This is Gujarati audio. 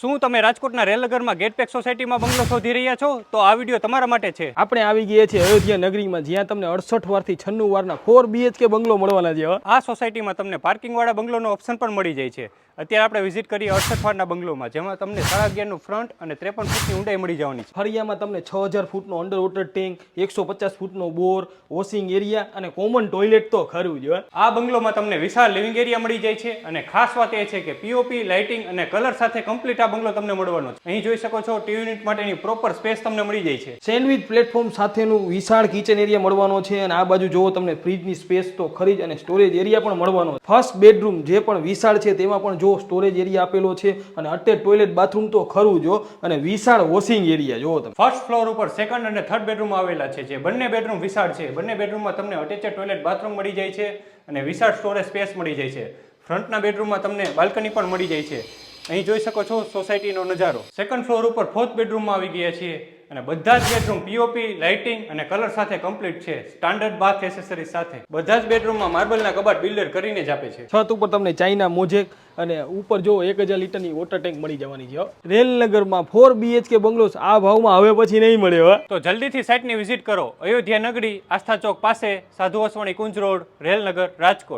શું તમે રાજકોટના રેલનગરમાં ગેટપેક સોસાયટીમાં બંગલો શોધી રહ્યા છો? તો આ વીડિયો તમારા માટે છે. આપણે આવી ગયા છીએ અયોધ્યા નગરીમાં જ્યાં તમને અડસઠ વારથી છન્નું વારના ફોર બીએચકે બંગલો મળવાના છે આ સોસાયટીમાં તમને પાર્કિંગવાળા બંગલોનો ઓપ્શન પણ મળી જાય છે. અત્યારે આપણે વિઝિટ કરીએ અડસઠ વારના બંગલોમાં જેમાં તમને સાડા અગિયારનું ફ્રન્ટ અને ત્રેપન ફૂટની ઊંડાઈ મળી જવાની છે. ફરિયામાં તમને છ હજાર ફૂટનો અંડર વોટર ટેન્ક એકસો પચાસ ફૂટનો બોર વોશિંગ એરિયા અને કોમન ટોયલેટ તો ખરું જ. આ બંગલોમાં તમને વિશાળ લિવિંગ એરિયા મળી જાય છે અને ખાસ વાત એ છે કે પીઓપી લાઇટિંગ અને કલર સાથે કમ્પ્લીટ આ બંગલો તમને મળવાનો છે. અહીં જોઈ શકો છો ટીવી યુનિટ માટેની પ્રોપર સ્પેસ તમને મળી જાય છે. સેન્ડવિચ પ્લેટફોર્મ સાથેનું વિશાળ કિચન એરિયા મળવાનો છે અને આ બાજુ જોવો તમને ફ્રીજની સ્પેસ તો ખરી અને સ્ટોરેજ એરિયા પણ મળવાનો છે. ફર્સ્ટ બેડરૂમ જે પણ વિશાળ છે તેમાં પણ જો સ્ટોરેજ એરિયા આપેલો છે અને અત્યારે ટોયલેટ બાથરૂમ તો ખરું જો અને વિશાળ વોશિંગ એરિયા જોવો તમે. ફર્સ્ટ ફ્લોર ઉપર સેકન્ડ અને થર્ડ બેડરૂમ આવેલા છે જે બંને બેડરૂમ વિશાળ છે. બંને બેડરૂમમાં તમને અટેચ ટોયલેટ બાથરૂમ મળી જાય છે અને વિશાળ સ્ટોરેજ સ્પેસ મળી જાય છે. ફ્રન્ટના બેડરૂમમાં તમને બાલ્કની પણ મળી જાય છે. અહીં જોઈ શકો છો સોસાયટીનો નજારો. સેકન્ડ ફ્લોર ઉપર ફોર્થ બેડરૂમમાં આવી ગયા છીએ અને બધા જ બેડરૂમ પીઓપી લાઇટિંગ અને કલર સાથે કમ્પ્લીટ છે. સ્ટાન્ડર્ડ બાથ એસેસરીઝ સાથે. બધા જ બેડરૂમમાં માર્બલના કબાટ બિલ્ડર કરીને જ આપે છે. છત ઉપર તમને ચાઇના મોજેક અને ઉપર જો એક હજાર લીટરની વોટર ટેન્ક મળી જવાની છે. રેલનગરમાં ફોર બીએચકે બંગલોસ આ ભાવમાં હવે પછી નહીં મળે હવે તો જલ્દીથી સાઇટની વિઝિટ કરો. અયોધ્યા નગરી આસ્થા ચોક પાસે સાધુ વસવાણી કુંજ રોડ રેલનગર રાજકોટ.